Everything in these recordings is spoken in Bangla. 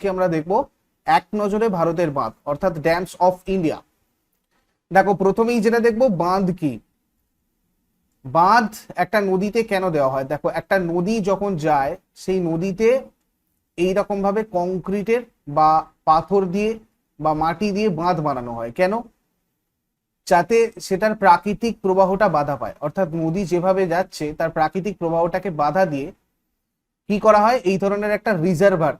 আজকে আমরা দেখব এক নজরে ভারতের বাঁধ, অর্থাৎ ড্যামস অফ ইন্ডিয়া দেখো, প্রথমেই যেটা দেখব, বাঁধ কি? বাঁধ একটা নদীতে কেন দেওয়া হয়? দেখো, একটা নদী যখন যায়, সেই নদীতে এই রকম ভাবে কংক্রিটের বা পাথর দিয়ে বা মাটি দিয়ে বাঁধ বানানো হয়। কেন? যাতে সেটার প্রাকৃতিক প্রবাহটা বাধা পায়। অর্থাৎ নদী যেভাবে যাচ্ছে, তার প্রাকৃতিক প্রবাহটাকে বাধা দিয়ে কি করা হয়? এই ধরনের একটা রিজার্ভার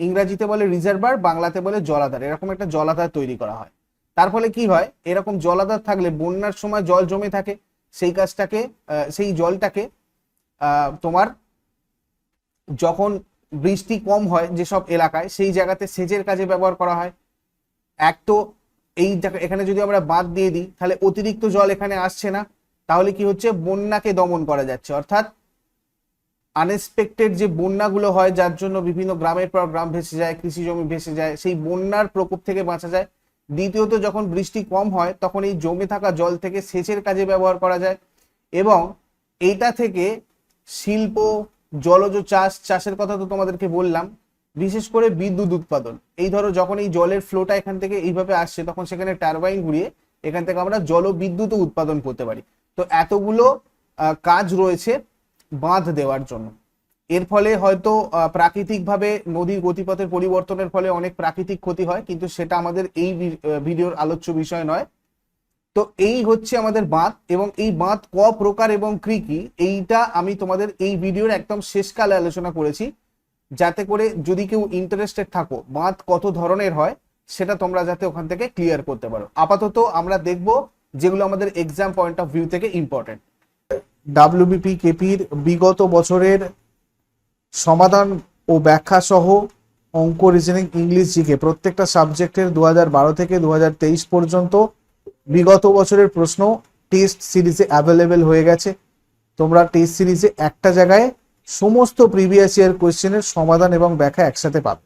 ইংরাজিতে বলে রিজার্ভার, বাংলাতে বলে জলাধার, এরকম একটা জলাধার তৈরি করা হয়। তার ফলে কি হয়? এরকম জলাধার থাকলে বন্যার সময় জল জমে থাকে। সেই কাজটাকে সেই জলটাকে তোমার যখন বৃষ্টি কম হয় যেসব এলাকায়, সেই জায়গাতে সেচের কাজে ব্যবহার করা হয়। এক তো এই এখানে যদি আমরা বাদ দিয়ে দিই, তাহলে অতিরিক্ত জল এখানে আসছে না। তাহলে কি হচ্ছে? বন্যাকে দমন করা যাচ্ছে। অর্থাৎ আনএক্সপেক্টেড যে বন্যাগুলো হয়, যার জন্য বিভিন্ন গ্রামের পর গ্রাম ভেসে যায়, কৃষি জমি ভেসে যায়, সেই বন্যার প্রকোপ থেকে বাঁচা যায়। দ্বিতীয়ত, যখন বৃষ্টি কম হয়, তখন এই জমে থাকা জল থেকে সেচের কাজে ব্যবহার করা যায় এবং এইটা থেকে শিল্প, জলজ চাষ, চাষের কথা তো তোমাদেরকে বললাম, বিশেষ করে বিদ্যুৎ উৎপাদন। এই ধরো, যখন এই জলের ফ্লোটা এখান থেকে এইভাবে আসছে, তখন সেখানে টারবাইন ঘুরিয়ে এখান থেকে আমরা জলবিদ্যুৎ উৎপাদন করতে পারি। তো এতগুলো কাজ রয়েছে বাঁধ দেওয়ার জন্য। এর ফলে হয়তো প্রাকৃতিকভাবে নদীর গতিপথের পরিবর্তনের ফলে অনেক প্রাকৃতিক ক্ষতি হয়, কিন্তু সেটা আমাদের এই ভিডিওর আলোচ্য বিষয় নয়। তো এই হচ্ছে আমাদের বাঁধ, এবং এই বাঁধ ক প্রকার এবং কি কি, এইটা আমি তোমাদের এই ভিডিওর একদম শেষকালে আলোচনা করেছি। যাতে করে যদি কেউ ইন্টারেস্টেড থাকো, বাঁধ কত ধরনের হয়, সেটা তোমরা যাতে ওখান থেকে ক্লিয়ার করতে পারো। আপাতত আমরা দেখব যেগুলো আমাদের এক্সাম পয়েন্ট অফ ভিউ থেকে ইম্পর্টেন্ট ডাব্লিউবিপি কেপির বিগত বছরের সমাধান ও ব্যাখ্যা সহ অঙ্ক রিজনিং ইংলিশ জিকে প্রত্যেকটা সাবজেক্টের দু বারো থেকে দু হাজার তেইশ পর্যন্ত বিগত বছরের প্রশ্ন টেস্ট সিরিজে অ্যাভেলেবেল হয়ে গেছে। তোমরা টেস্ট সিরিজে একটা জায়গায় সমস্ত প্রিভিয়াস ইয়ার কোয়েশ্চেনের সমাধান এবং ব্যাখ্যা একসাথে পাবে।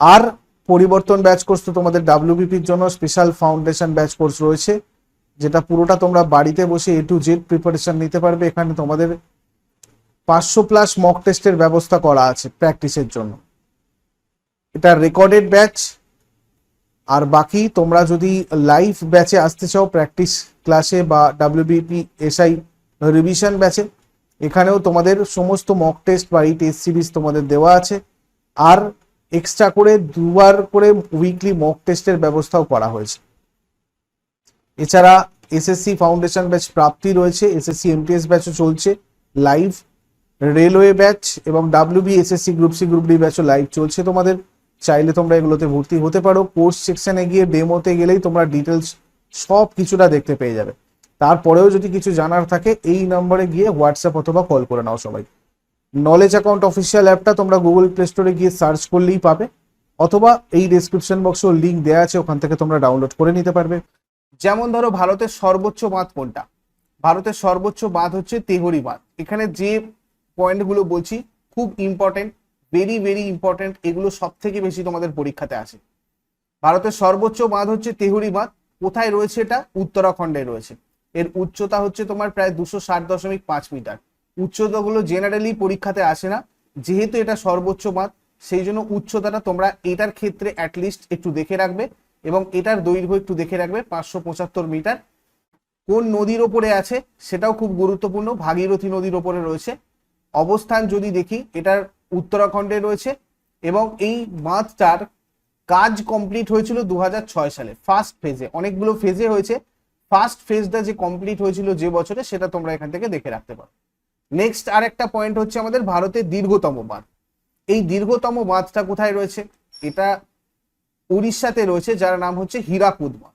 আর পরিবর্তন ব্যাচ কোর্স তো তোমাদের ডাব্লিউবিপির জন্য স্পেশাল ফাউন্ডেশন ব্যাচ কোর্স রয়েছে। যেটা পুরোটা তোমরা বাড়িতে বসে এ টু জেড প্রিপারেশন নিতে পারবে। এখানে তোমাদের পাঁচশো প্লাস মক টেস্টের ব্যবস্থা করা আছে প্র্যাকটিসের জন্য। এটা রেকর্ডেড ব্যাচ আর বাকি তোমরা যদি লাইভ ব্যাচে আসতে চাও প্র্যাকটিস ক্লাসে বা ডাব্লিউবিপি এসআই রিভিশন ব্যাচে এখানেও তোমাদের সমস্ত মক টেস্ট বা এই টেস্ট সিরিজ তোমাদের দেওয়া আছে। আর এক্সট্রা করে দুবার করে উইকলি মক টেস্টের ব্যবস্থাও করা হয়েছে। এছাড়া এসএসসি ফাউন্ডেশন ব্যাচ প্রাপ্তি রয়েছে এসএসসি এমটিএস ব্যাচও চলছে লাইভ রেলওয়ে ব্যাচ এবং WB SSC group C group D ব্যাচও live চলছে তোমাদের। চাইলে তোমরা এগুলোতে ভর্তি হতে পারো। কোর্স সেকশনে গিয়ে ডেমোতে গেলেই তোমরা ডিটেলস সব কিছুটা দেখতে পেয়ে যাবে। তারপরেও যদি কিছু জানার থাকে, এই নম্বরে গিয়ে হোয়াটসঅ্যাপ অথবা কল করে নাও সবাই। নলেজ অ্যাকাউন্ট অফিসিয়াল অ্যাপটা তোমরা গুগল প্লে স্টোরে গিয়ে সার্চ করলেই পাবে, অথবা এই ডেসক্রিপশন বক্সেও লিঙ্ক দেওয়া আছে, ওখান থেকে তোমরা ডাউনলোড করে নিতে পারবে। যেমন ধরো ভারতের সর্বোচ্চ বাঁধ কোনটা? ভারতের সর্বোচ্চ বাঁধ হচ্ছে তেহরি বাঁধ। এখানে যে পয়েন্টগুলো বলছি, খুব ইম্পর্টেন্ট ভেরি ভেরি ইম্পর্টেন্ট এগুলো সব থেকে বেশি তোমাদের পরীক্ষাতে আসে ভারতের সর্বোচ্চ বাঁধ হচ্ছে তেহরি বাঁধ। কোথায় রয়েছে এটা? উত্তরাখণ্ডে রয়েছে। এর উচ্চতা হচ্ছে তোমার প্রায় দুশো ষাট দশমিক পাঁচ মিটার। উচ্চতাগুলো জেনারেলি পরীক্ষাতে আসে না। যেহেতু এটা সর্বোচ্চ বাঁধ, সেই জন্য উচ্চতাটা তোমরা এটার ক্ষেত্রে অ্যাটলিস্ট একটু দেখে রাখবে। এবং এটার দৈর্ঘ্য একটু দেখে রাখবে, পাঁচশো পঁচাত্তর মিটার। কোন নদীর ওপরে আছে সেটাও খুব গুরুত্বপূর্ণ, ভাগীরথী নদীর ওপরে রয়েছে। অবস্থান যদি দেখি, এটার উত্তরাখণ্ডে রয়েছে এবং এই বাঁধটার কাজ কমপ্লিট হয়েছিল দু হাজার ছয় সালে, ফার্স্ট ফেজে। অনেকগুলো ফেজে হয়েছে। ফার্স্ট ফেজটা যে কমপ্লিট হয়েছিল যে বছরে, সেটা তোমরা এখান থেকে দেখে রাখতে পারো। নেক্সট আর একটা পয়েন্ট হচ্ছে আমাদের ভারতের দীর্ঘতম বাঁধ এই দীর্ঘতম বাঁধটা কোথায় রয়েছে? এটা উড়িষ্যাতে রয়েছে, যার নাম হচ্ছে হীরাকুদ বাঁধ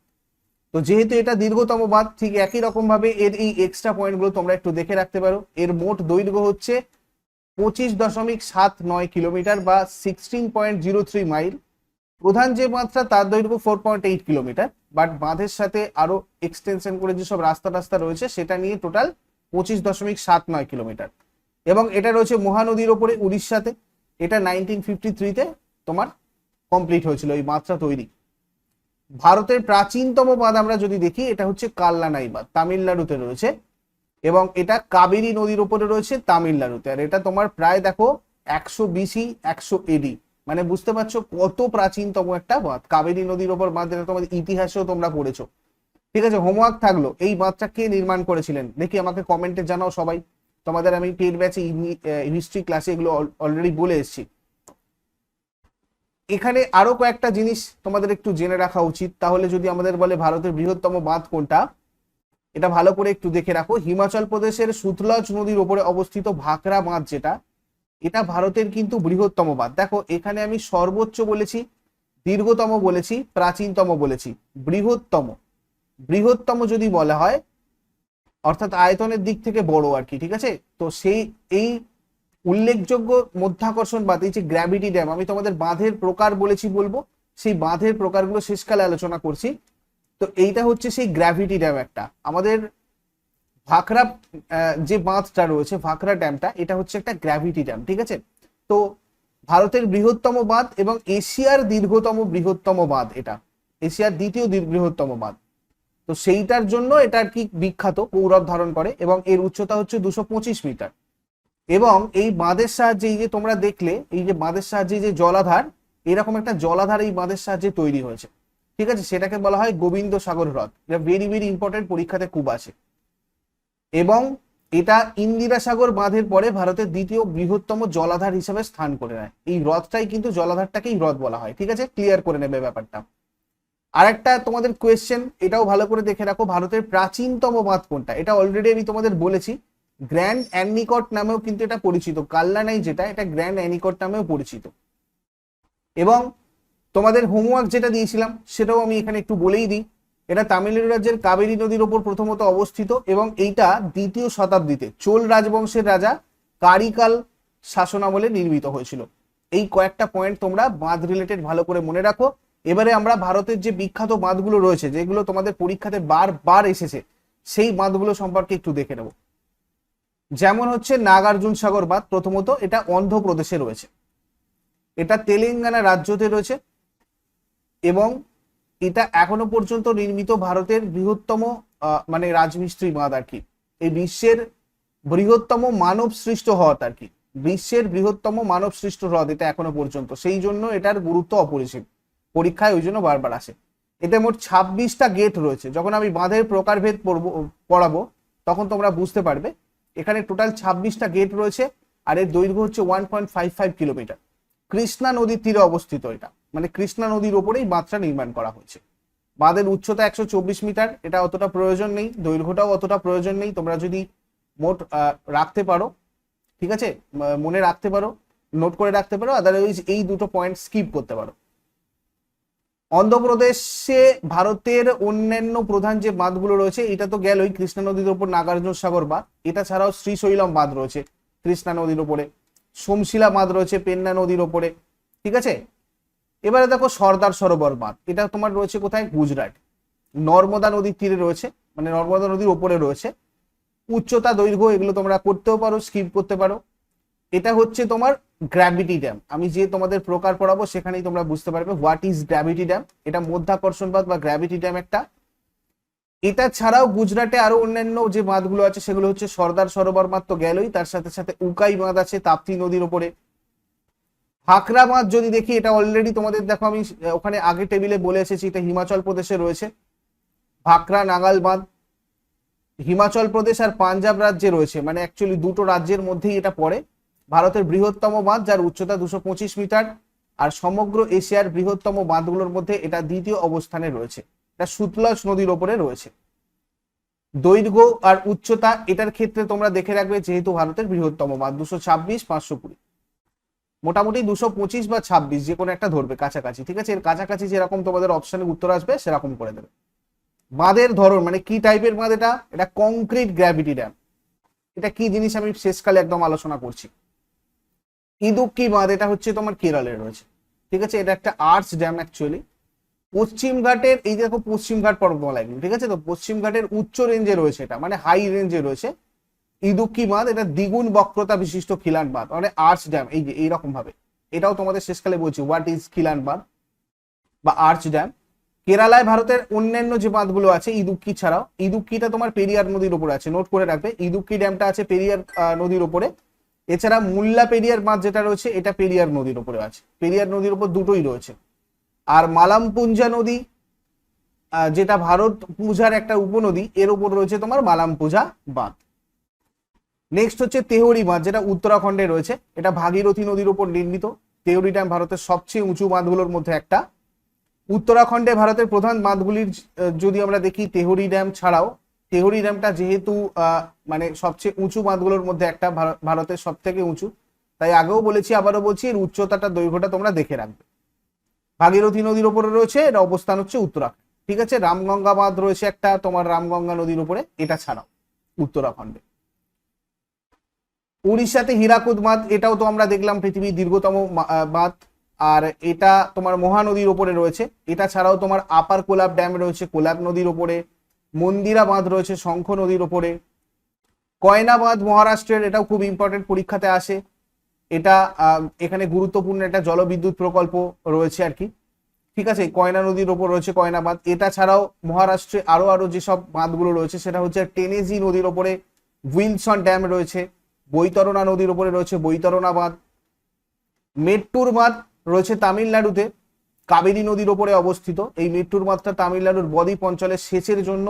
তো যেহেতু এটা দীর্ঘতম বাঁধ, ঠিক একই রকম ভাবে এর এই এক্সট্রা পয়েন্টগুলো তোমরা একটু দেখে রাখতে পারো। এর মোট দৈর্ঘ্য হচ্ছে পঁচিশ দশমিক সাত নয় কিলোমিটার বা sixteen point zero three mile প্রধান যে বাঁধটা, তার দৈর্ঘ্য four point eight kilometre. But বাঁধের সাথে আরও এক্সটেনশন করে যেসব রাস্তা টাস্তা রয়েছে, সেটা নিয়ে টোটাল পঁচিশ দশমিক সাত নয় কিলোমিটার। এবং এটা রয়েছে মহানদীর ওপরে উড়িষ্যাতে। এটা নাইনটিন ফিফটি থ্রিতে তোমার কমপ্লিট হয়েছিল, এই বাঁধটা তৈরি। ভারতের প্রাচীনতম বাঁধ আমরা যদি দেখি, এটা হচ্ছে কাল্লানাই বাঁধ তামিলনাড়ুতে রয়েছে। এবং এটা কাবেরী নদীর উপরে রয়েছে তামিলনাড়ুতে। আর এটা তোমার প্রায় দেখো একশো বিসি একশো এডি মানে বুঝতে পারছ কত প্রাচীনতম একটা বাঁধ। কাবেরী নদীর ওপর বাঁধ যেটা তোমাদের ইতিহাসেও তোমরা পড়েছো। ঠিক আছে হোমওয়ার্ক থাকল। এই বাঁধটা কে নির্মাণ করেছিলেন? দেখি আমাকে কমেন্টে জানাও সবাই। তোমাদের আমি টেন ব্যাচে হিস্ট্রি ক্লাসে এগুলো অলরেডি বলে এসেছি। এখানে আরও কয়েকটা জিনিস তোমাদের একটু জেনে রাখা উচিত। তাহলে যদি আমাদের বলে ভারতের বৃহত্তম বাঁধ কোনটা, এটা ভালো করে একটু দেখে রাখো। হিমাচল প্রদেশের সুতলজ নদীর উপরে অবস্থিত ভাকরা বাঁধ যেটা, এটা ভারতের কিন্তু বৃহত্তম বাঁধ। দেখো, এখানে আমি সর্বোচ্চ বলেছি, দীর্ঘতম বলেছি, প্রাচীনতম বলেছি। বৃহত্তম। বৃহত্তম যদি বলা হয়, অর্থাৎ আয়তনের দিক থেকে বড় আর কি, ঠিক আছে? তো সেই, এই উল্লেখযোগ্য মধ্যাকর্ষণ বাঁধ এই যে গ্র্যাভিটি ড্যাম আমি তোমাদের বাঁধের প্রকার বলেছি বলব, সেই বাঁধের প্রকারগুলো শেষকালে আলোচনা করছি। তো এইটা হচ্ছে সেই গ্র্যাভিটি ড্যাম একটা। আমাদের ভাকরা যে বাঁধটা রয়েছে ভাকরা ড্যামটা এটা হচ্ছে একটা গ্র্যাভিটি ড্যাম ঠিক আছে? তো ভারতের বৃহত্তম বাঁধ এবং এশিয়ার দীর্ঘতম বৃহত্তম বাঁধ এটা। এশিয়ার দ্বিতীয় বৃহত্তম বাঁধ। তো সেইটার জন্য এটা আর কি বিখ্যাত, গৌরব ধারণ করে এবং এর উচ্চতা হচ্ছে দুশো মিটার। এবং এই বাঁধের সাহায্যে এই যে তোমরা দেখলে, এই যে বাঁধের সাহায্যে যে জলাধার, এরকম একটা জলাধার এই বাঁধের সাহায্যে তৈরি হয়েছে। ঠিক আছে? সেটাকে বলা হয় গোবিন্দ সাগর হ্রদ। এটা ভেরি ভেরি ইম্পর্টেন্ট পরীক্ষাতে খুব আসে এবং এটা ইন্দিরা সাগর বাঁধের পরে ভারতের দ্বিতীয় বৃহত্তম জলাধার হিসেবে স্থান করে নেয়। এই হ্রদটাই কিন্তু জলাধারটাকেই হ্রদ বলা হয়। ঠিক আছে? ক্লিয়ার করে নেবে ব্যাপারটা। আরেকটা তোমাদের কোয়েশ্চেন এটাও ভালো করে দেখে রাখো। ভারতের প্রাচীনতম বাঁধ কোনটা? এটা অলরেডি আমি তোমাদের বলেছি। গ্র্যান্ড অ্যানিকট নামেও কিন্তু এটা পরিচিত। কাল্লানাই যেটা, এটা গ্র্যান্ড অ্যানিকট নামেও পরিচিত। এবং তোমাদের হোমওয়ার্ক যেটা দিয়েছিলাম, সেটাও আমি এখানে একটু বলেই দিই। এটা তামিলনাড়ু রাজ্যের কাবেরী নদীর ওপর প্রথমত অবস্থিত এবং এইটা দ্বিতীয় শতাব্দীতে চোল রাজবংশের রাজা কারিকাল শাসনামলে নির্মিত হয়েছিল। এই কয়েকটা পয়েন্ট তোমরা বাঁধ রিলেটেড ভালো করে মনে রাখো। এবারে আমরা ভারতের যে বিখ্যাত বাঁধগুলো রয়েছে, যেগুলো তোমাদের পরীক্ষাতে বারবার এসেছে, সেই বাঁধগুলো সম্পর্কে একটু দেখে নেব। যেমন হচ্ছে নাগার্জুন সাগর বাঁধ, প্রথমত এটা অন্ধ্রপ্রদেশে রয়েছে। এটা তেলেঙ্গানা রাজ্যতে রয়েছে এবং এটা এখনও পর্যন্ত নির্মিত ভারতের বৃহত্তম মানে রাজমিস্ত্রি বাঁধ আর কি। এই বিশ্বের বৃহত্তম মানব সৃষ্ট হ্রদ আর কি। বিশ্বের বৃহত্তম মানব সৃষ্ট হ্রদ এটা এখনও পর্যন্ত। সেই জন্য এটার গুরুত্ব অপরিসীম। পরীক্ষায় ওই জন্য বারবার আসে। এতে মোট ছাব্বিশটা গেট রয়েছে। যখন আমি বাঁধের প্রকারভেদ পড়াবো, তখন তোমরা বুঝতে পারবে এখানে টোটাল ছাব্বিশটা গেট রয়েছে আর এর দৈর্ঘ্য হচ্ছে one point five five kilometre Krishna নদীর তীরে অবস্থিত এটা। মানে কৃষ্ণা নদীর ওপরেই বাঁধটা নির্মাণ করা হয়েছে। বাঁধের উচ্চতা একশো চব্বিশ মিটার, এটা অতটা প্রয়োজন নেই, দৈর্ঘ্যটাও অতটা প্রয়োজন নেই, তোমরা যদি মোট রাখতে পারো, ঠিক আছে? মনে রাখতে পারো নোট করে রাখতে পারো আদারওয়াইজ এই দুটো পয়েন্ট স্কিপ করতে পারো। অন্ধ্রপ্রদেশে ভারতের অন্যান্য প্রধান যে বাঁধগুলো রয়েছে, এটা তো গেলই কৃষ্ণা নদীর উপর নাগার্জুন সাগর বাঁধ। এটা ছাড়াও শ্রীশৈলম বাঁধ রয়েছে কৃষ্ণা নদীর উপরে সোমশিলা বাঁধ রয়েছে পেন্না নদীর ওপরে। ঠিক আছে? এবারে দেখো সর্দার সরোবর বাঁধ। এটা তোমার রয়েছে কোথায়? গুজরাট। নর্মদা নদীর তীরে রয়েছে মানে নর্মদা নদীর ওপরে রয়েছে। উচ্চতা দৈর্ঘ্য এগুলো তোমরা করতেও পারো স্কিপ করতে পারো। এটা হচ্ছে তোমার গ্র্যাভিটি ড্যাম আমি যে তোমাদের প্রকার পড়াবো সেখানেই তোমরা বুঝতে পারবে হোয়াট ইজ গ্র্যাভিটি ড্যাম এটা মধ্যাকর্ষণ বাঁধ বা গ্র্যাভিটি ড্যাম একটা। এটা ছাড়াও গুজরাটে আরও অন্যান্য যে বাঁধগুলো আছে, সেগুলো হচ্ছে সর্দার সরোবর বাঁধ তো গেলই। তার সাথে সাথে উকাই বাঁধ আছে, তাপ্তি নদীর ওপরে। হাকরা বাঁধ যদি দেখি, এটা অলরেডি তোমাদের দেখো, আমি ওখানে আগে টেবিলে বলে এসেছি, এটা হিমাচল প্রদেশে রয়েছে। ভাকরা নাগাল বাঁধ, হিমাচল প্রদেশ আর পাঞ্জাব রাজ্যে রয়েছে। মানে অ্যাকচুয়ালি দুটো রাজ্যের মধ্যেই এটা পড়ে। ভারতের বৃহত্তম বাঁধ, যার উচ্চতা দুশো মিটার, আর সমগ্র এশিয়ার বৃহত্তম বাঁধগুলোর মধ্যে এটা দ্বিতীয় অবস্থানে রয়েছে। এটা সুতলাস নদীর ওপরে রয়েছে। দৈর্ঘ্য আর উচ্চতা, এটার ক্ষেত্রে তোমরা দেখে রাখবে যেহেতু ভারতের বৃহত্তম বাঁধ, দুশো ছাব্বিশ, পাঁচশো কুড়ি। মোটামুটি দুশো পঁচিশ বা ছাব্বিশ, যে কোনো একটা ধরবে কাছাকাছি, ঠিক আছে? এর কাছাকাছি যেরকম তোমাদের অপশনে উত্তর আসবে, সেরকম করে দেবে। বাঁধের ধরন মানে কি টাইপের বাঁধ এটা? এটা কংক্রিট গ্র্যাভিটি ড্যাম এটা কি জিনিস আমি শেষকালে একদম আলোচনা করছি। ইদুক্কি বাঁধ? এটা হচ্ছে তোমার কেরলে রয়েছে। ঠিক আছে? এটা একটা আর্টস ড্যাম অ্যাকচুয়ালি পশ্চিম ঘাটের, এই দেখো পশ্চিম ঘাট পর্বতমালা এগুলো, ঠিক আছে তো? পশ্চিম ঘাটের উচ্চ রেঞ্জে রয়েছে এটা মানে হাই রেঞ্জে রয়েছে। ইদুক্কি বাঁধ? এটা দ্বিগুণ বক্রতা বিশিষ্ট খিলান বাঁধ মানে আর্চ ড্যাম, এই যে এইরকম ভাবে এটাও তোমাদের শেষকালে বলছি হোয়াট ইজ খিলান বাঁধ? বা আর্চ ড্যাম। কেরালায় ভারতের অন্যান্য যে বাঁধগুলো আছে, ইদুক্কি ছাড়াও, ইদুক্কিটা তোমার পেরিয়ার নদীর উপরে আছে নোট করে রাখবে। ইদুক্কি ড্যামটা আছে পেরিয়ার নদীর উপরে। এছাড়া মুল্লা পেরিয়ার বাঁধ যেটা রয়েছে, এটা পেরিয়ার নদীর উপরে আছে। পেরিয়ার নদীর উপর দুটোই রয়েছে। আর মালামপুঞ্জা নদী যেটা ভারত পূজার একটা উপনদী, এর উপর রয়েছে তোমার মালামপুজা বাঁধ। নেক্সট হচ্ছে তেহরি বাঁধ, যেটা উত্তরাখণ্ডে রয়েছে। এটা ভাগীরথী নদীর উপর নির্মিত। তেহরি ড্যাম ভারতের সবচেয়ে উঁচু বাঁধগুলোর মধ্যে একটা। উত্তরাখণ্ডে ভারতের প্রধান বাঁধগুলির যদি আমরা দেখি, তেহরি ড্যাম ছাড়াও তেহরি ড্যামটা যেহেতু মানে সবচেয়ে উঁচু বাঁধগুলোর মধ্যে একটা ভার- ভারতের সব থেকে উঁচু, তাই আগেও বলেছি, আবারও বলছি, এর উচ্চতাটা, দৈর্ঘ্যটা তোমরা দেখে রাখবে। ভাগীরথী নদীর উপরে রয়েছে, এর অবস্থান হচ্ছে উত্তরাখণ্ড। ঠিক আছে? রামগঙ্গা বাঁধ রয়েছে একটা, তোমার রামগঙ্গা নদীর উপরে, এটা ছাড়াও, উত্তরাখণ্ডে। উড়িষ্যাতে হীরাকুদ বাঁধ, এটাও তো আমরা দেখলাম পৃথিবীর দীর্ঘতম বাঁধ। আর এটা তোমার মহানদীর উপরে রয়েছে, এটা ছাড়াও তোমার আপার কোলাপ ড্যাম রয়েছে, কোলাব নদীর উপরে মন্দিরা বাঁধ রয়েছে, শঙ্খ নদীর ওপরে। কয়না বাঁধ মহারাষ্ট্রের, এটাও খুব ইম্পর্টেন্ট পরীক্ষাতে আসে। এটা এখানে গুরুত্বপূর্ণ একটা জলবিদ্যুৎ প্রকল্প রয়েছে আর কি। ঠিক আছে, কয়না নদীর ওপর রয়েছে কয়না বাঁধ এটা ছাড়াও মহারাষ্ট্রে আরও আরও যেসব বাঁধগুলো রয়েছে, সেটা হচ্ছে টেনেজি নদীর ওপরে, উইলসন ড্যাম রয়েছে, বৈতরণা নদীর ওপরে রয়েছে বৈতরণা বাঁধ মেট্টুর বাঁধ রয়েছে তামিলনাড়ুতে কাবেরী নদীর ওপরে অবস্থিত। এই মৃত্যুর বাঁধটা তামিলনাড়ুর বদ্বীপ অঞ্চলে সেচের জন্য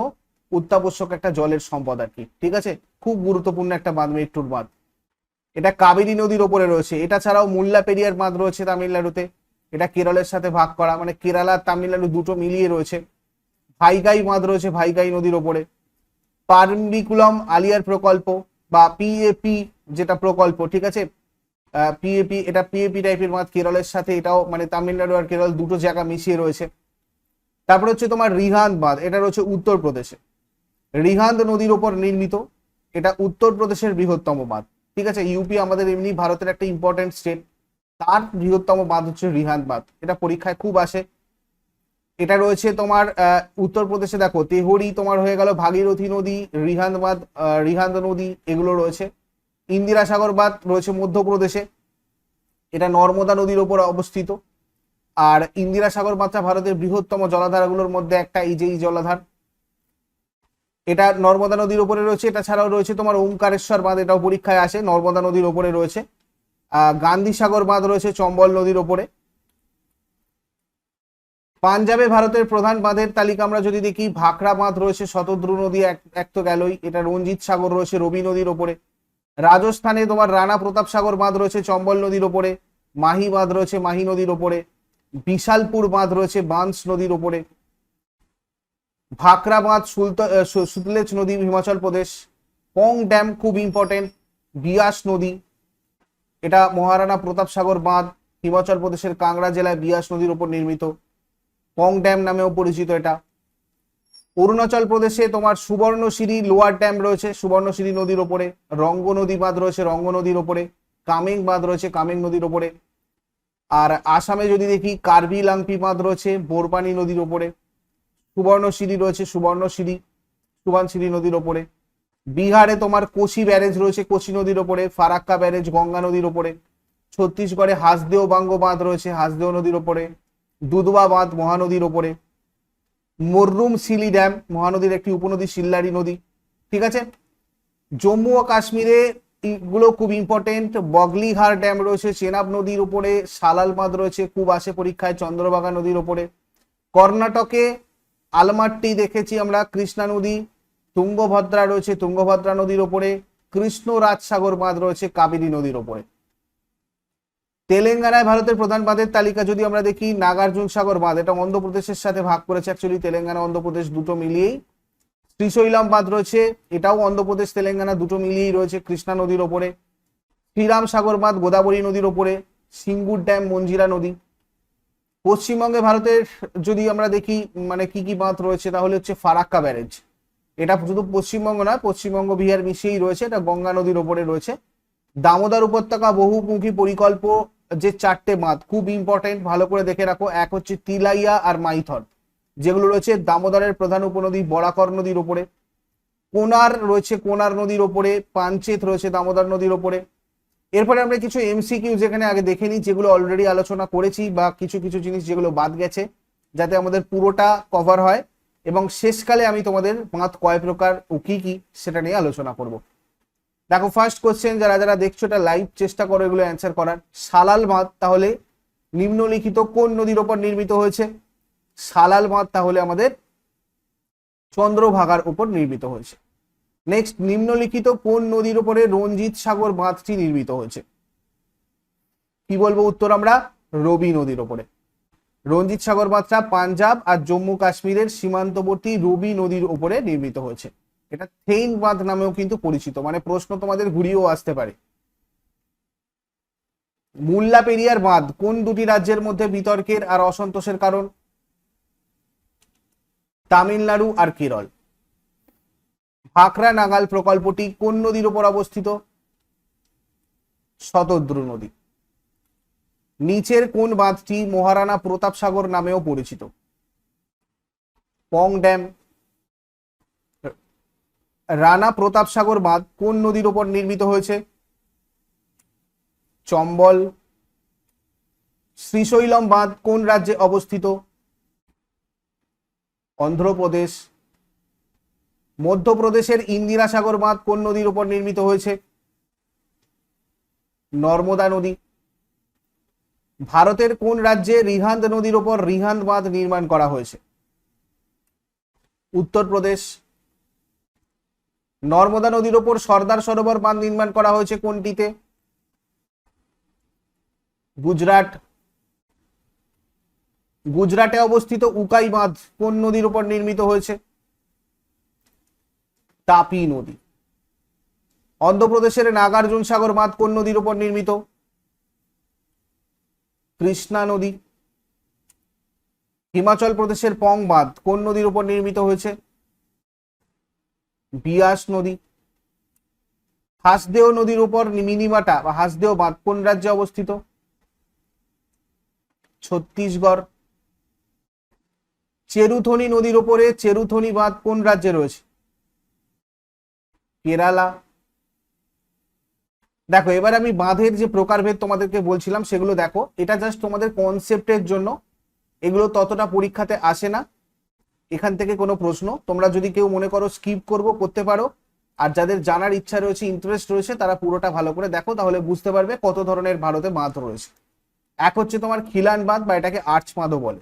অত্যাবশ্যক একটা জলের সম্পদ আর কি। ঠিক আছে? খুব গুরুত্বপূর্ণ একটা বাঁধ, মৃত্যুর বাঁধ। এটা কাবেরী নদীর ওপরে রয়েছে। এটা ছাড়াও মুল্লা পেরিয়ার বাঁধ রয়েছে তামিলনাড়ুতে। এটা কেরলের সাথে ভাগ করা মানে কেরালা আর তামিলনাড়ু দুটো মিলিয়ে রয়েছে। ভাইগাই বাঁধ রয়েছে ভাইগাই নদীর ওপরে। পারম্বিকুলম আলিয়ার প্রকল্প বা পিএপি যেটা প্রকল্প, ঠিক আছে? পিএপি এটা পিএপি টাইপের বাঁধ কেরলের সাথে এটাও মানে তামিলনাড়ু আর কেরল দুটো জায়গা মিশিয়ে রয়েছে। তারপর হচ্ছে তোমার রিহান্দ বাঁধ এটা রয়েছে উত্তরপ্রদেশে রিহান্দ নদীর ওপর নির্মিত এটা উত্তরপ্রদেশের বৃহত্তম বাঁধ। ঠিক আছে ইউপি আমাদের এমনি ভারতের একটা ইম্পর্টেন্ট স্টেট তার বৃহত্তম বাঁধ হচ্ছে রিহান্দ বাঁধ। এটা পরীক্ষায় খুব আসে। এটা রয়েছে তোমার উত্তরপ্রদেশে দেখো তেহরি তোমার হয়ে গেল ভাগীরথী নদী রিহান্দ বাঁধ আহ, রিহান্দ নদী এগুলো রয়েছে। ইন্দিরা সাগর বাঁধ রয়েছে মধ্যপ্রদেশে। এটা নর্মদা নদীর ওপর অবস্থিত। আর ইন্দিরা সাগর বাঁধটা ভারতের বৃহত্তম জলাধারগুলোর মধ্যে একটা, এই যে এই জলাধার। এটা নর্মদা নদীর উপরে রয়েছে। এটা ছাড়াও রয়েছে তোমার ওমকারেশ্বর বাঁধ, এটাও পরীক্ষায় আসে। নর্মদা নদীর ওপরে রয়েছে। গান্ধী সাগর বাঁধ রয়েছে চম্বল নদীর ওপরে। পাঞ্জাবে ভারতের প্রধান বাঁধের তালিকা আমরা যদি দেখি ভাকরা বাঁধ রয়েছে শতদ্রু নদী এক তো গেলই। এটা রঞ্জিত সাগর রয়েছে রবি নদীর ওপরে। রাজস্থানে তোমার রানা প্রতাপ সাগর বাঁধ রয়েছে, চম্বল নদীর ওপরে, মাহি বাঁধ রয়েছে, মাহি নদীর ওপরে, বিশালপুর বাঁধ রয়েছে বাঁশ নদীর ওপরে, ভাকরা বাঁধ, সুলতা সুতলেজ নদী, হিমাচল প্রদেশ, পং ড্যাম খুব ইম্পর্টেন্ট বিয়াস নদী, এটা মহারানা প্রতাপ সাগর বাঁধ, হিমাচল প্রদেশের কাংড়া জেলায় বিয়াস নদীর ওপর নির্মিত, পং ড্যাম নামেও পরিচিত এটা। অরুণাচল প্রদেশে তোমার সুবর্ণশিরি লোয়ার ড্যাম রয়েছে, সুবর্ণশিরি নদীর ওপরে রঙ্গ নদী বাঁধ রয়েছে রঙ্গ নদীর ওপরে কামেং বাঁধ রয়েছে, কামেং নদীর ওপরে। আর আসামে যদি দেখি, কার্বি লাংপি বাঁধ রয়েছে, বোরবানি নদীর ওপরে, সুবর্ণশিরি রয়েছে, সুবর্ণশিরি, সুবানশিরি নদীর ওপরে। বিহারে তোমার কোশি ব্যারেজ রয়েছে, কোশি নদীর ওপরে, ফারাক্কা ব্যারেজ, গঙ্গা নদীর ওপরে। ছত্তিশগড়ে হাসদেও বাঙ্গ বাঁধ রয়েছে, হাসদেও নদীর ওপরে। দুধবা বাঁধ মহানদীর ওপরে। মররুম সিলি ড্যাম, মহানদীর একটি উপনদী সিল্লারি নদী, ঠিক আছে? জম্মু ও কাশ্মীরে এগুলো খুব ইম্পর্টেন্ট বগলিহার ড্যাম রয়েছে, চেনাব নদীর উপরে, সালাল বাঁধ রয়েছে, খুব আসে পরীক্ষায়, চন্দ্রভাগা নদীর ওপরে কর্ণাটকে আলমাট্টি দেখেছি আমরা, কৃষ্ণা নদী, তুঙ্গভদ্রা রয়েছে, তুঙ্গভদ্রা নদীর ওপরে কৃষ্ণ রাজসাগর বাঁধ রয়েছে, কাবেরী নদীর ওপরে তেলেঙ্গানায় ভারতের প্রধান বাঁধের তালিকা যদি আমরা দেখি, নাগার্জুন সাগর বাঁধ, এটা অন্ধ্রপ্রদেশের সাথে ভাগ করেছে অ্যাকচুয়ালি তেলেঙ্গানা, অন্ধ্রপ্রদেশ দুটো মিলিয়েই। শ্রীশৈলম বাঁধ রয়েছে, এটাও অন্ধ্রপ্রদেশ, তেলেঙ্গানা দুটো মিলিয়েই রয়েছে, কৃষ্ণা নদীর ওপরে। শ্রীরাম সাগর বাঁধ, গোদাবরী নদীর ওপরে, সিঙ্গুর ড্যাম, মঞ্জিরা নদী। পশ্চিমবঙ্গে ভারতের যদি আমরা দেখি মানে কি কি বাঁধ রয়েছে, তাহলে হচ্ছে ফারাক্কা ব্যারেজ। এটা শুধু পশ্চিমবঙ্গ নয়, পশ্চিমবঙ্গ, বিহার মিশিয়েই রয়েছে, এটা গঙ্গা নদীর ওপরে রয়েছে। দামোদর উপত্যকা বহুমুখী পরিকল্প যে চারটে বাঁধ খুব ইম্পর্টেন্ট ভালো করে দেখে রাখো, এক হচ্ছে তিলাইয়া আর মাইথন, যেগুলো রয়েছে দামোদরের প্রধান উপনদী, বরাকর নদীর ওপরে কোনার রয়েছে কোনার নদীর ওপরে পাঞ্চেত রয়েছে দামোদর নদীর ওপরে এরপরে আমরা কিছু এমসিকিউ যেখানে আগে দেখে নিই, যেগুলো অলরেডি আলোচনা করেছি বা কিছু কিছু জিনিস যেগুলো বাদ গেছে, যাতে আমাদের পুরোটা কভার হয়। এবং শেষকালে আমি তোমাদের বাঁধ কয় প্রকার ও কি কি সেটা নিয়ে আলোচনা করব। দেখো ফার্স্ট কোশ্চেন যারা যারা দেখছ এটা লাইভ চেষ্টা করো এগুলো অ্যান্সার করার। সালাল বাঁধ তাহলে নিম্নলিখিত কোন নদীর ওপর নির্মিত হয়েছে? সালাল বাঁধ তাহলে আমাদের চন্দ্রভাগার উপর নির্মিত হয়েছে। নেক্সট নিম্নলিখিত কোন নদীর উপরে রঞ্জিত সাগর বাঁধটি নির্মিত হয়েছে? কি বলব উত্তর আমরা? রবি নদীর ওপরে। রঞ্জিত সাগর বাঁধটা পাঞ্জাব আর জম্মু কাশ্মীরের সীমান্তবর্তী রবি নদীর উপরে নির্মিত হয়েছে। এটা থেইন বাঁধ নামেও কিন্তু পরিচিত। মানে প্রশ্ন তোমাদের ঘুরিয়েও আসতে পারে। মুল্লা পেরিয়ার বাঁধ, কোন দুটি রাজ্যের মধ্যে বিতর্কের আর অসন্তোষের কারণ? তামিলনাড়ু আর কেরল। ভাকরা নাগাল প্রকল্পটি কোন নদীর উপর অবস্থিত? শতদ্রু নদী। নিচের কোন বাঁধটি মহারানা প্রতাপ সাগর নামেও পরিচিত? পং ড্যাম রানা প্রতাপ সাগর বাঁধ কোন নদীর উপর নির্মিত হয়েছে? চম্বল, শ্রীশৈলম বাঁধ কোন রাজ্যে অবস্থিত? অন্ধ্রপ্রদেশ, মধ্যপ্রদেশের ইন্দিরা সাগর বাঁধ কোন নদীর উপর নির্মিত হয়েছে? নর্মদা নদী। ভারতের কোন রাজ্যে রিহান্দ নদীর উপর রিহান্দ বাঁধ নির্মাণ করা হয়েছে? উত্তরপ্রদেশ নর্মদা নদীর ওপর সর্দার সরোবর বাঁধ নির্মাণ করা হয়েছে কোনটিতে? গুজরাট। গুজরাটে অবস্থিত উকাই বাঁধ কোন নদীর উপর নির্মিত হয়েছে? তাপি নদী। অন্ধ্রপ্রদেশের নাগার্জুন সাগর বাঁধ কোন নদীর উপর নির্মিত? কৃষ্ণা নদী। হিমাচল প্রদেশের পং বাঁধ কোন নদীর উপর নির্মিত হয়েছে? বিয়াস নদী। হাসদেও নদীর উপর মিনিমাটা বা হাসদেও বাঁধ কোন রাজ্যে অবস্থিত? ছত্তিশগড়। চেরুথনি নদীর উপরে চেরুথনি বাঁধ কোন রাজ্যে রয়েছে? কেরালা। দেখো, এবার আমি বাঁধের যে প্রকারভেদ তোমাদেরকে বলছিলাম সেগুলো দেখো। এটা জাস্ট তোমাদের কনসেপ্টের জন্য। এগুলো ততটা পরীক্ষাতে আসে না। এখান থেকে কোনো প্রশ্ন। তোমরা যদি কেউ মনে করো স্কিপ করব, করতে পারো। আর যাদের জানার ইচ্ছা রয়েছে ইন্টারেস্ট রয়েছে, তারা পুরোটা ভালো করে দেখো, তাহলে বুঝতে পারবে কত ধরনের ভারতে বাঁধ রয়েছে। এক হচ্ছে তোমার খিলান বাঁধ, বা এটাকে আর্চ বাঁধও বলে।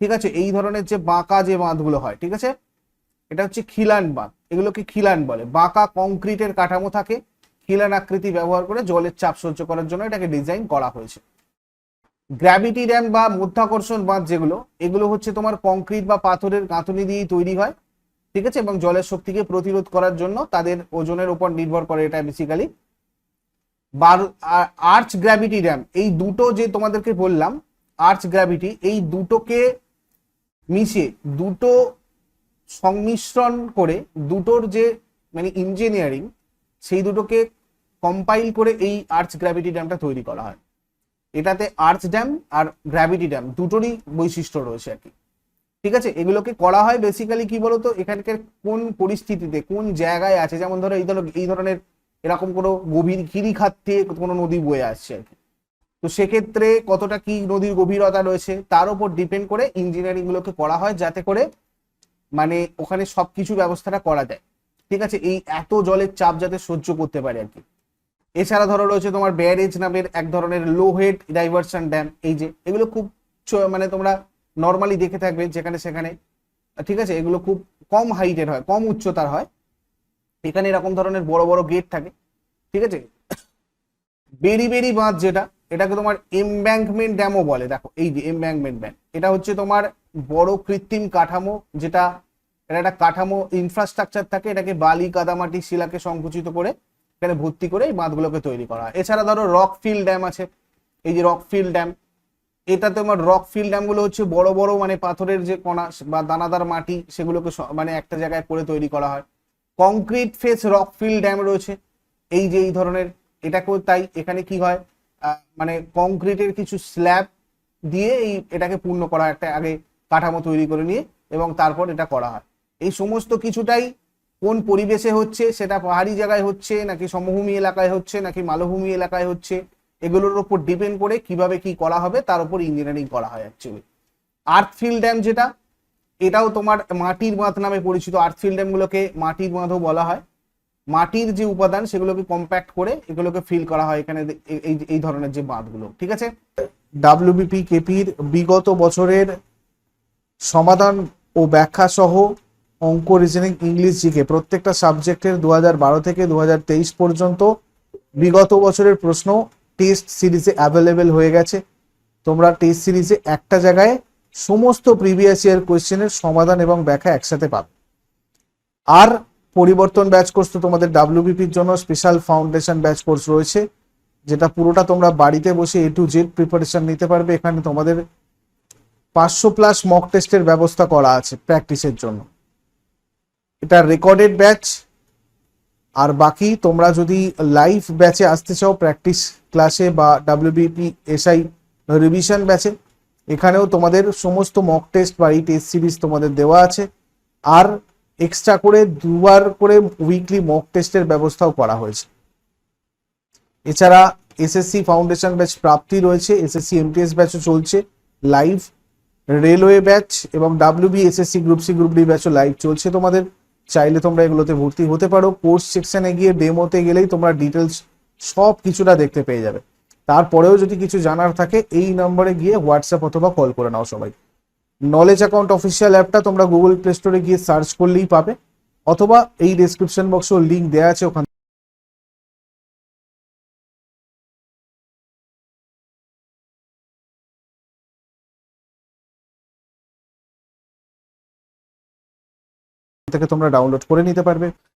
ঠিক আছে? এই ধরনের যে বাঁকা যে বাঁধগুলো হয়, ঠিক আছে? এটা হচ্ছে খিলান বাঁধ। এগুলোকে খিলান বলে। বাঁকা কংক্রিটের কাঠামো থাকে। খিলান আকৃতি ব্যবহার করে জলের চাপ সহ্য করার জন্য এটাকে ডিজাইন করা হয়েছে। গ্র্যাভিটি ড্যাম বা মধ্যাকর্ষণ বাঁধ যেগুলো, এগুলো হচ্ছে তোমার কংক্রিট বা পাথরের গাঁথনি দিয়েই তৈরি হয়, ঠিক আছে? এবং জলের শক্তিকে প্রতিরোধ করার জন্য তাদের ওজনের উপর নির্ভর করে এটা বেসিক্যালি আর্চ গ্র্যাভিটি ড্যাম এই দুটো যে তোমাদেরকে বললাম আর্চ গ্র্যাভিটি এই দুটোকে মিশে দুটো সংমিশ্রণ করে, দুটোর যে মানে ইঞ্জিনিয়ারিং সেই দুটোকে কম্পাইল করে এই আর্চ গ্র্যাভিটি ড্যামটা তৈরি করা হয়। এটাতে আর্চ ড্যাম আর গ্র্যাভিটি ড্যাম দুটোরই বৈশিষ্ট্য রয়েছে আর কি। ঠিক আছে? এগুলোকে করা হয় বেসিক্যালি কি বলতো? এখানকার কোন পরিস্থিতিতে, কোন জায়গায় আছে? যেমন ধরো এই ধরো, এই ধরনের এরকম কোনো গভীর গিরিখাত থেকে কোনো নদী বয়ে আসছে আর কি। তো সেক্ষেত্রে কতটা কি নদীর গভীরতা রয়েছে, তার উপর ডিপেন্ড করে ইঞ্জিনিয়ারিং গুলোকে করা হয় যাতে করে মানে ওখানে সবকিছু ব্যবস্থাটা করা যায়। ঠিক আছে? এই এত জলের চাপ যাতে সহ্য করতে পারে আর কি। এছাড়া ধরো রয়েছে তোমার ব্যারেজ নামের এক ধরনের লো হেড ডাইভারশন ড্যাম এই যে, এগুলো খুব মানে তোমরা নর্মালি দেখে থাকবে যেখানে সেখানে। ঠিক আছে? এগুলো খুব কম হাইটের হয়, কম উচ্চতার হয়। এখানে এরকম ধরনের বড় বড় গেট থাকে। ঠিক আছে? বেরি বেরি বাঁধ যেটা, এটাকে তোমার এমব্যাঙ্কমেন্ট ড্যামও বলে। দেখো, এই যে এমব্যাঙ্কমেন্ট ড্যাম এটা হচ্ছে তোমার বড় কৃত্রিম কাঠামো, যেটা, এটা একটা কাঠামো ইনফ্রাস্ট্রাকচার থাকে, এটাকে বালি, কাদামাটি, শিলাকে সংকুচিত করে এখানে ভর্তি করে এই বাঁধগুলোকে তৈরি করা এছাড়া ধরো রক ফিল ড্যাম আছে। এই যে রক ফিল ড্যাম এটা তোমার রক ফিল ড্যামগুলো হচ্ছে বড় বড় মানে পাথরের যে কণা বা দানাদার মাটি, সেগুলোকে মানে একটা জায়গায় করে তৈরি করা হয়। Concrete face rock fill dam রয়েছে। এই যে এই ধরনের, এটাকেও তাই এখানে কি হয়? মানে কংক্রিটের কিছু স্ল্যাব দিয়ে এই এটাকে পূর্ণ করা একটা আগে কাঠামো তৈরি করে নিয়ে এবং তারপর এটা করা হয়। এই সমস্ত কিছুটাই কোন পরিবেশে হচ্ছে, সেটা পাহাড়ি জায়গায় হচ্ছে, নাকি সমভূমি এলাকায় হচ্ছে, নাকি মালভূমি এলাকায় হচ্ছে, এগুলোর উপর ডিপেন্ড করে কীভাবে কি করা হবে, তার উপর ইঞ্জিনিয়ারিং করা হয় অ্যাকচুয়ালি আর্থফিল ড্যাম যেটা, এটাও তোমার মাটির বাঁধ নামে পরিচিত। আর্থফিল ড্যামগুলোকে মাটির বাঁধও বলা হয়। মাটির যে উপাদান, সেগুলোকে কম্প্যাক্ট করে এগুলোকে ফিল করা হয় এখানে এই- এই এই ধরনের যে বাঁধগুলো ঠিক আছে? ডাব্লিউবিপি কেপির বিগত বছরের সমাধান ও ব্যাখ্যা সহ অঙ্ক রিজনিং ইংলিশ জিকে। প্রত্যেকটা সাবজেক্টের দু বারো থেকে দু তেইশ পর্যন্ত বিগত বছরের প্রশ্ন টেস্ট সিরিজে অ্যাভেলেবেল হয়ে গেছে। তোমরা টেস্ট সিরিজে একটা জায়গায় সমস্ত প্রিভিয়াস ইয়ার কোয়েশ্চেনের সমাধান এবং ব্যাখ্যা একসাথে পাবে। আর পরিবর্তন ব্যাচ কোর্স তো তোমাদের ডাব্লিউবিপির জন্য স্পেশাল ফাউন্ডেশন ব্যাচ কোর্স রয়েছে, যেটা পুরোটা তোমরা বাড়িতে বসে এ টু জেড প্রিপারেশন নিতে পারবে। এখানে তোমাদের পাঁচশো প্লাস মক টেস্টের ব্যবস্থা করা আছে প্র্যাকটিসের জন্য। এটা রেকর্ডেড ব্যাচ আর বাকি তোমরা যদি লাইভ ব্যাচে আসতে চাও প্র্যাকটিস ক্লাসে বা ডাব্লিউবিপি এসআই রিভিশন ব্যাচে এখানেও তোমাদের সমস্ত মক টেস্ট বা এই টেস্ট সিরিজ তোমাদের দেওয়া আছে। আর এক্সট্রা করে দুবার করে উইকলি মক টেস্টের ব্যবস্থাও করা হয়েছে। এছাড়া এসএসসি ফাউন্ডেশন ব্যাচ প্রাপ্তি রয়েছে। এসএসসি এমটিএস ব্যাচও চলছে লাইভ রেলওয়ে ব্যাচ এবং WB SSC group C group D ব্যাচও live চলছে তোমাদের। চাইলে তোমরা এগুলোতে ভর্তি হতে পারো। কোর্স সেকশনে গিয়ে ডেমোতে গেলেই তোমরা ডিটেলস সব কিছুটা দেখতে পেয়ে যাবে। তারপরেও যদি কিছু জানার থাকে, এই নম্বরে গিয়ে হোয়াটসঅ্যাপ অথবা কল করে নাও সবাই। নলেজ অ্যাকাউন্ট অফিসিয়াল অ্যাপটা তোমরা গুগল প্লে স্টোরে গিয়ে সার্চ করলেই পাবে। অথবা এই ডিসক্রিপশন বক্সেও লিঙ্ক দেওয়া আছে, ওখান থেকে তোমরা ডাউনলোড করে নিতে পারবে।